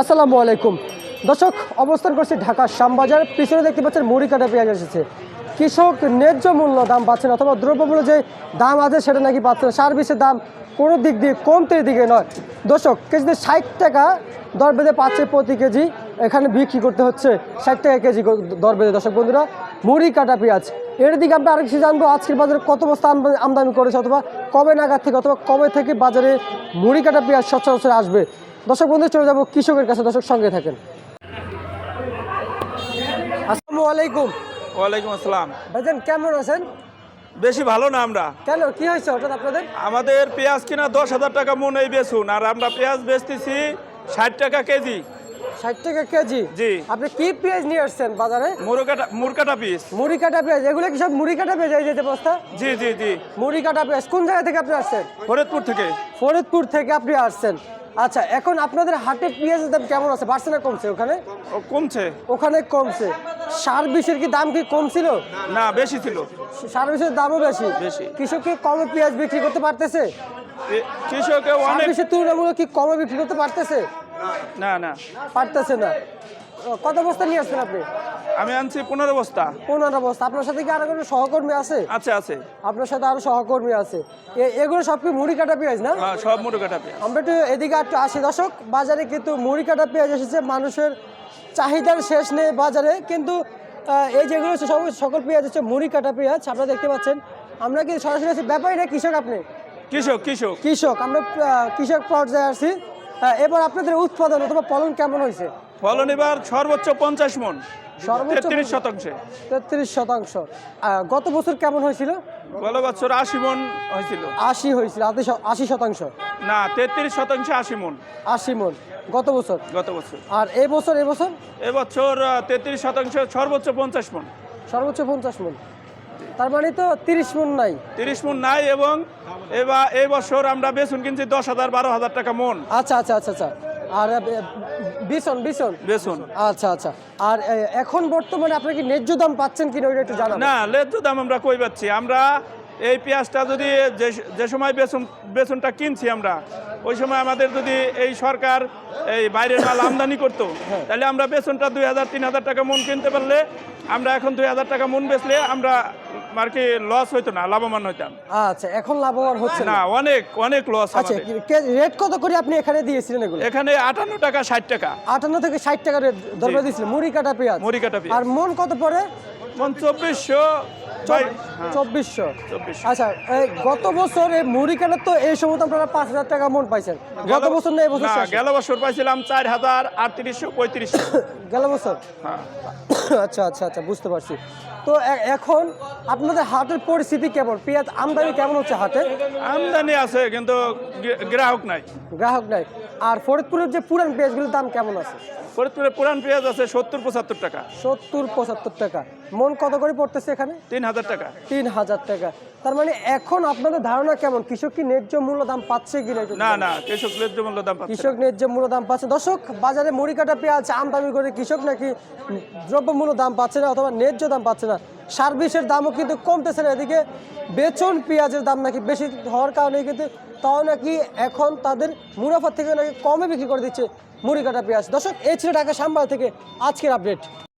আসসালামু আলাইকুম। দর্শক, অবস্থান করছি ঢাকার শ্যামবাজার। পিছনে দেখতে পাচ্ছেন মুড়ি কাটা পেঁয়াজ এসেছে। কৃষক ন্যায্য মূল্য দাম পাচ্ছে না, অথবা দ্রব্যমূল্য যে দাম আছে সেটা নাকি পাচ্ছে না। সার বিষের দাম কোনো দিক দিয়ে কমতে দিকে নয়। দর্শক, কেজিতে ষাট টাকা দর বেঁধে পাচ্ছে প্রতি কেজি। এখানে বিক্রি করতে হচ্ছে ষাট টাকা কেজি দর বেঁধে। দর্শক বন্ধুরা, মুড়ি কাটা পেঁয়াজ। এর দিকে আমরা আরেক কিছু জানব, আজকের বাজারে কত বস্তা আমদানি করেছে, অথবা কবে নাগাদ থেকে, অথবা কবে থেকে বাজারে মুড়ি কাটা পেঁয়াজ সচরাচর আসবে। দর্শক বন্ধু চলে যাব কৃষকের কাছে। দর্শক সঙ্গে থাকেন। আসসালামু আলাইকুম। ওয়ালাইকুম আসসালাম। ভাইজান কেমন আছেন? বেশি ভালো না আমরা। কেন কি হয়েছে হঠাৎ আপনাদের? আমাদের পেঁয়াজ কিনা দশ হাজার টাকা মন এই বেচুন আর আমরা পেঁয়াজ বেচতেছি ষাট টাকা কেজি। ষাট টাকা কেজি? জি। আপনি কি পেঁয়াজ নিয়ে আসছেন বাজারে? মুরকাটা মুরকাটা পিস মুড়ি কাটা পেঁয়াজ। এগুলো কি সব মুড়ি কাটা পেঁয়াজ? এই যেতে বস্তা। জি জি জি। মুড়ি কাটা পেঁয়াজ। কোন জায়গা থেকে আপনি আসছেন? ফরিদপুর থেকে। ফরিদপুর থেকে আপনি আসছেন। আচ্ছা এখন আপনাদের হাটে পেঁয়াজের দাম কেমন আছে? বাড়ছে না কমছে ওখানে? কমছে। ওখানে কমছে। সার বিষের কি দাম কি কম ছিল? না বেশি ছিল। সার বিষের দামও বেশি। বেশি। কৃষক কি কমে পেঁয়াজ বিক্রি করতে পারতেছে? কৃষকে অনেক বিষের তুলনামূলক কি কমে বিক্রি করতে পারতেছে? না না। পারতেছে না। কত বস্তা নিয়ে আসছেন আপনি? আমি আনছি পনেরো বস্তা। পনেরো বস্তা। আপনার সাথে কি আরও কোনো সহকর্মী আছে? আছে আছে। আপনার সাথে আরও সহকর্মী আছে। এগুলো সব কি মুড়ি কাটা পেঁয়াজ না? হ্যাঁ সব মুরকাটা পেঁয়াজ। আমরা একটু এদিকে একটু আসি। দর্শক বাজারে কিন্তু মুড়ি কাটা পেঁয়াজ এসেছে। মানুষের চাহিদার শেষ নেই বাজারে। কিন্তু এই যেগুলো হচ্ছে সব সকল পেঁয়াজ হচ্ছে মুড়ি কাটা পেঁয়াজ। আপনারা দেখতে পাচ্ছেন। আমরা কি সরাসরি আছি? ব্যাপারী না কৃষক আপনি? কৃষক কৃষক। কৃষক আমরা কৃষক পর্যায়ে আসছি এবার আপনাদের উৎপাদন অথবা ফলন কেমন হয়েছে? ফলন এবার সর্বোচ্চ পঞ্চাশ মন। সর্বোচ্চ তেত্রিশ শতাংশে। তেত্রিশ শতাংশ। গত বছর কেমন হয়েছিল? গত বছর আশি মন হয়েছিল। আশি হয়েছিল আশি শতাংশ। না তেত্রিশ শতাংশে আশি মন। আশি মন গত বছর? গত বছর। আর এই বছর এই বছর? এবছর তেত্রিশ শতাংশ সর্বোচ্চ পঞ্চাশ মন। সর্বোচ্চ পঞ্চাশ মন। তার মানে তো তিরিশ মন নাই। তিরিশ মন নাই এবং এবার এই বছর আমরা বেসন কিনছি দশ হাজার বারো হাজার টাকা মন। আচ্ছা আচ্ছা আচ্ছা আচ্ছা। আর বিসন বিছন বেসন। আচ্ছা আচ্ছা। আর এখন বর্তমানে আপনি কি ন্যায্য দাম পাচ্ছেন কিনা ওইটা একটু জানান না লেজ্জ দাম আমরা কই পাচ্ছি? আমরা এই পেঁয়াজটা যদি যে যে সময় বেসন বেসনটা কিনছি আমরা ওই সময় আমাদের যদি এই সরকার এই বাইরের মাল আমদানি করতো তাহলে আমরা বেসনটা দুই হাজার তিন হাজার টাকা মন কিনতে পারলে আমরা এখন দুই হাজার টাকা মন বেচলে আমরা আর কি লস হইতো না লাভবান হইতাম। আচ্ছা এখন লাভবান হচ্ছে না? অনেক অনেক লস আচ্ছা রেট কত করে আপনি এখানে দিয়েছিলেন এগুলো? এখানে আটান্ন টাকা ষাট টাকা। আটান্ন থেকে ষাট টাকা রেট দরবার দিয়েছিলেন মুড়ি কাটা পেঁয়াজ। মুড়ি কাটা পেঁয়াজ। আর মন কত পড়ে? মন চব্বিশশো বাই- হ্যাঁ, চব্বিশশো। চব্বিশশো। আচ্ছা এই গত বছর এই মুড়ি তো এই সময় আপনারা পাঁচ হাজার টাকা মন পাইছেন। গত বছর না এই বছর গেল বছর পাইছিলাম চার হাজার আটত্রিশশো পঁয়ত্রিশশো। গেল বছর? হ্যাঁ। আচ্ছা আচ্ছা আচ্ছা বুঝতে পারছি। তো এখন আপনাদের হাটের পরিস্থিতি কেমন? পেঁয়াজ আমদানি কেমন হচ্ছে হাটে? আমদানি আছে কিন্তু গ্রাহক নাই। গ্রাহক নাই। আর ফরিদপুরের যে পুরান পেঁয়াজগুলোর দাম কেমন আছে? ফরিদপুরের পুরান পেঁয়াজ আছে সত্তর পঁচাত্তর টাকা। সত্তর পঁচাত্তর টাকা। মন কত করে পড়তেছে এখানে? তিন হাজার টাকা। তিন হাজার টাকা। তার মানে এখন আপনাদের ধারণা কেমন? কৃষক কি ন্যায্য মূল্য দাম পাচ্ছে কিনা একটু না না কৃষক ন্যায্য মূল্য দাম পাচ্ছে কৃষক ন্যায্য মূল্য দাম পাচ্ছে দর্শক বাজারে মুড়ি কাটা পেঁয়াজ আমদানি করে কৃষক নাকি দ্রব্যমূল্য দাম পাচ্ছে না অথবা ন্যায্য দাম পাচ্ছে না? সার বিষের দামও কিন্তু কমতেছে না এদিকে। বেচন, পেঁয়াজের দাম নাকি বেশি হওয়ার কারণে কিন্তু তাও নাকি এখন তাদের মুনাফা থেকে নাকি কমে বিক্রি করে দিচ্ছে মুড়ি কাটা পেঁয়াজ। দর্শক, এই ছিল ঢাকা সাম্বাল থেকে আজকের আপডেট।